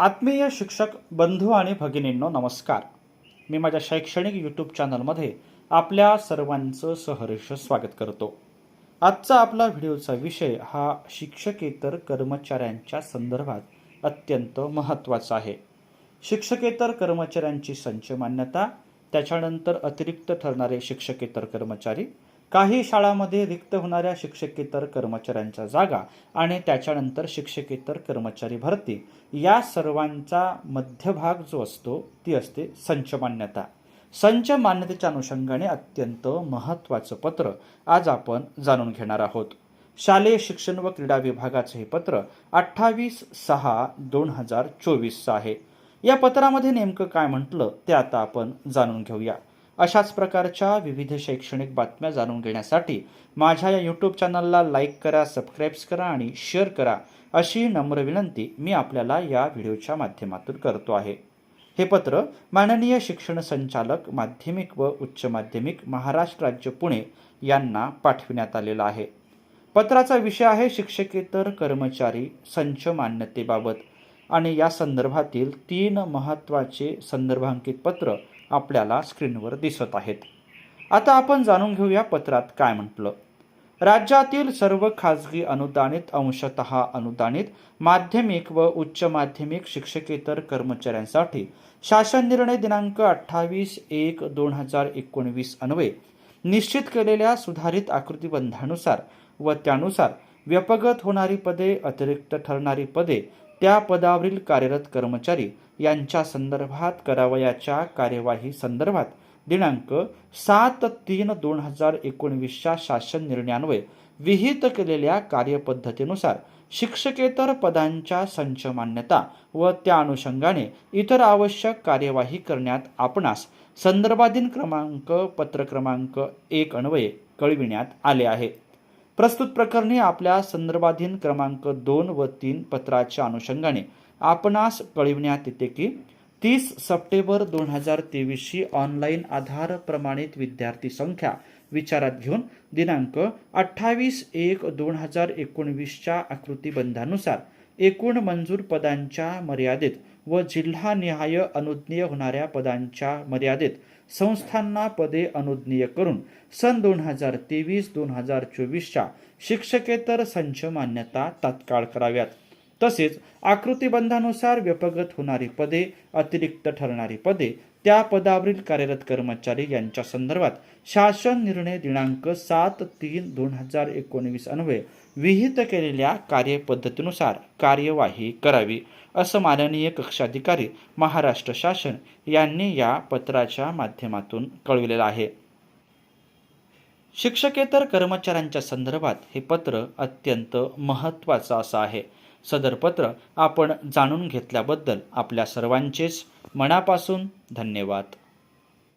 आत्मीय शिक्षक बंधू आणि भगिनींनो नमस्कार. मी माझ्या शैक्षणिक यूट्यूब चॅनलमध्ये आपल्या सर्वांचं सहर्ष स्वागत करतो. आजचा आपला व्हिडिओचा विषय हा शिक्षकेतर कर्मचाऱ्यांच्या संदर्भात अत्यंत महत्त्वाचा आहे. शिक्षकेतर कर्मचाऱ्यांची संच मान्यता त्याच्यानंतर अतिरिक्त ठरणारे शिक्षकेतर कर्मचारी काही शाळांमध्ये रिक्त होणाऱ्या शिक्षकेतर कर्मचाऱ्यांच्या जागा आणि त्याच्यानंतर शिक्षकेतर कर्मचारी भरती या सर्वांचा मध्यभाग जो असतो ती असते संच मान्यता. संच मान्यतेच्या अनुषंगाने अत्यंत महत्त्वाचं पत्र आज आपण जाणून घेणार आहोत. शालेय शिक्षण व क्रीडा विभागाचं हे पत्र अठ्ठावीस सहा दोन हजार चोवीसचं आहे. या पत्रामध्ये नेमकं काय म्हटलं ते आता आपण जाणून घेऊया. अशाच प्रकारच्या विविध शैक्षणिक बातम्या जाणून घेण्यासाठी माझ्या या यूट्यूब चॅनलला लाईक करा सबस्क्राईब्स करा आणि शेअर करा अशी नम्र विनंती मी आपल्याला या व्हिडिओच्या माध्यमातून करतो आहे. हे पत्र माननीय शिक्षण संचालक माध्यमिक व उच्च माध्यमिक महाराष्ट्र राज्य पुणे यांना पाठविण्यात आलेलं आहे. पत्राचा विषय आहे शिक्षकेतर कर्मचारी संच मान्यतेबाबत. आणि या संदर्भातील तीन महत्त्वाचे संदर्भांकित पत्र आपल्याला स्क्रीनवर दिसत आहेत. आता आपण जाणून घेऊया पत्रात काय म्हटलं. राज्यातील सर्व खाजगी अनुदानित अंशतः अनुदानित माध्यमिक व उच्च माध्यमिक शिक्षकेतर कर्मचाऱ्यांसाठी शासन निर्णय दिनांक अठ्ठावीस एक दोन हजार एकोणवीस अन्वये निश्चित केलेल्या सुधारित आकृतीबंधानुसार व त्यानुसार व्यपगत होणारी पदे अतिरिक्त ठरणारी पदे त्या पदावरील कार्यरत कर्मचारी यांच्या संदर्भात करावयाच्या कार्यवाही संदर्भात दिनांक सात तीन दोन हजार एकोणवीसच्या शासन निर्णयान्वये विहित केलेल्या कार्यपद्धतीनुसार शिक्षकेतर पदांच्या संच मान्यता व त्या अनुषंगाने इतर आवश्यक कार्यवाही करण्यात आपणास संदर्भाधीन क्रमांक पत्र क्रमांक एक अन्वये कळविण्यात आले आहे. प्रस्तुत प्रकरणी आपल्या संदर्भाधीन क्रमांक दोन व तीन पत्राच्या अनुषंगाने आपणास कळविण्यात येते की तीस सप्टेंबर दोन हजार तेवीसची ऑनलाईन आधार प्रमाणित विद्यार्थी संख्या विचारात घेऊन दिनांक अठ्ठावीस एक दोन हजार एकोणवीसच्या आकृतीबंधानुसार एकूण मंजूर पदांच्या मर्यादेत व जिल्हानिहाय अनुज्ञेय होणाऱ्या पदांच्या मर्यादेत संस्थांना पदे अनुज्ञेय करून सन दोन हजार तेवीस दोन हजार चोवीसच्या शिक्षकेतर संच मान्यता तात्काळ कराव्यात. तसेच आकृतीबंधानुसार व्यपगत होणारी पदे अतिरिक्त ठरणारी पदे त्या पदावरील कार्यरत कर्मचारी यांच्या संदर्भात शासन निर्णय दिनांक सात तीन दोन हजार एकोणवीस अन्वये विहित केलेल्या कार्यपद्धतीनुसार कार्यवाही करावी असं माननीय कक्षाधिकारी महाराष्ट्र शासन यांनी या पत्राच्या माध्यमातून कळविलेलं आहे. शिक्षकेतर कर्मचाऱ्यांच्या संदर्भात हे पत्र अत्यंत महत्त्वाचं असं आहे. सदर पत्र आपण जाणून घेतल्याबद्दल आपल्या सर्वांचेच मनापासून धन्यवाद.